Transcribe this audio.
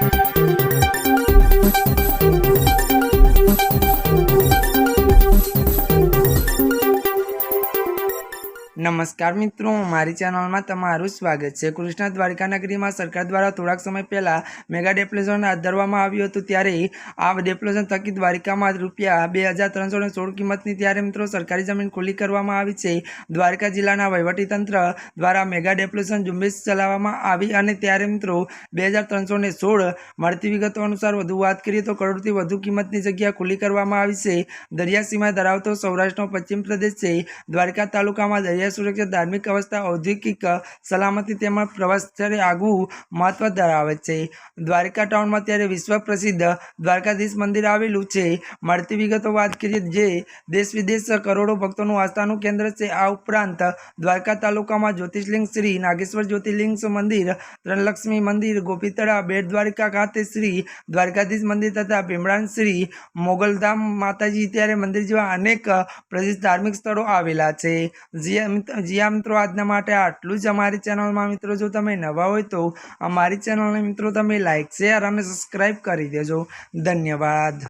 Thank you. નમસ્કાર મિત્રો, મારી ચેનલમાં તમારું સ્વાગત છે. કૃષ્ણ દ્વારકા નગરીમાં સરકાર દ્વારા થોડાક સમય પહેલાં મેગા ડેપ્લેઝન હાથ ધરવામાં આવ્યું હતું ત્યારે આ ડેપ્લેઝન થકી દ્વારકામાં રૂપિયા બે હજાર ત્રણસો ને સોળ કિંમતની ત્યારે મિત્રો સરકારી જમીન ખુલ્લી કરવામાં આવી છે. દ્વારકા જિલ્લાના વહીવટીતંત્ર દ્વારા મેગા ડેપ્લેઝન ઝુંબેશ ચલાવવામાં આવી અને ત્યારે મિત્રો બે હજાર ત્રણસો સોળ મળતી વિગતો અનુસાર વધુ વાત કરીએ તો કરોડથી વધુ કિંમતની જગ્યા ખુલ્લી કરવામાં આવી છે. દરિયા સીમા ધરાવતો સૌરાષ્ટ્રનો પશ્ચિમ પ્રદેશ છે. દ્વારકા તાલુકામાં દરિયા સુરક્ષા ધાર્મિક અવસ્થા, ઔદ્યોગિક સલામતી તેમજ પ્રવાસ સ્થળે આગવું મહત્વ ધરાવે છે. દ્વારકા ટાઉનમાં ત્યારે વિશ્વ પ્રસિદ્ધ દ્વારકાધીશ મંદિર આવેલું છે. મળતી વિગતો વાત કરીએ જે દેશ વિદેશ કરોડો ભક્તોનું આસ્થાનું કેન્દ્ર છે. આ ઉપરાંત દ્વારકા તાલુકામાં જ્યોતિષલિંગ શ્રી નાગેશ્વર જ્યોતિર્લિંગ મંદિર, ત્રણલક્ષ્મી મંદિર, ગોપીતળા બેટ દ્વારકા ખાતે શ્રી દ્વારકાધીશ મંદિર તથા ભીમરાન શ્રી મોગલધામ માતાજી ત્યારે મંદિર જેવા અનેક પ્રસિદ્ધ ધાર્મિક સ્થળો આવેલા છે. જ્યાં મિત- મિત્રો, આજના માટે આટલું જ અમારી ચેનલમાં મિત્રો. જો તમે નવા હોય તો અમારી ચેનલને મિત્રો તમે લાઈક, શેર અને સબસ્ક્રાઈબ કરી દેજો. ધન્યવાદ.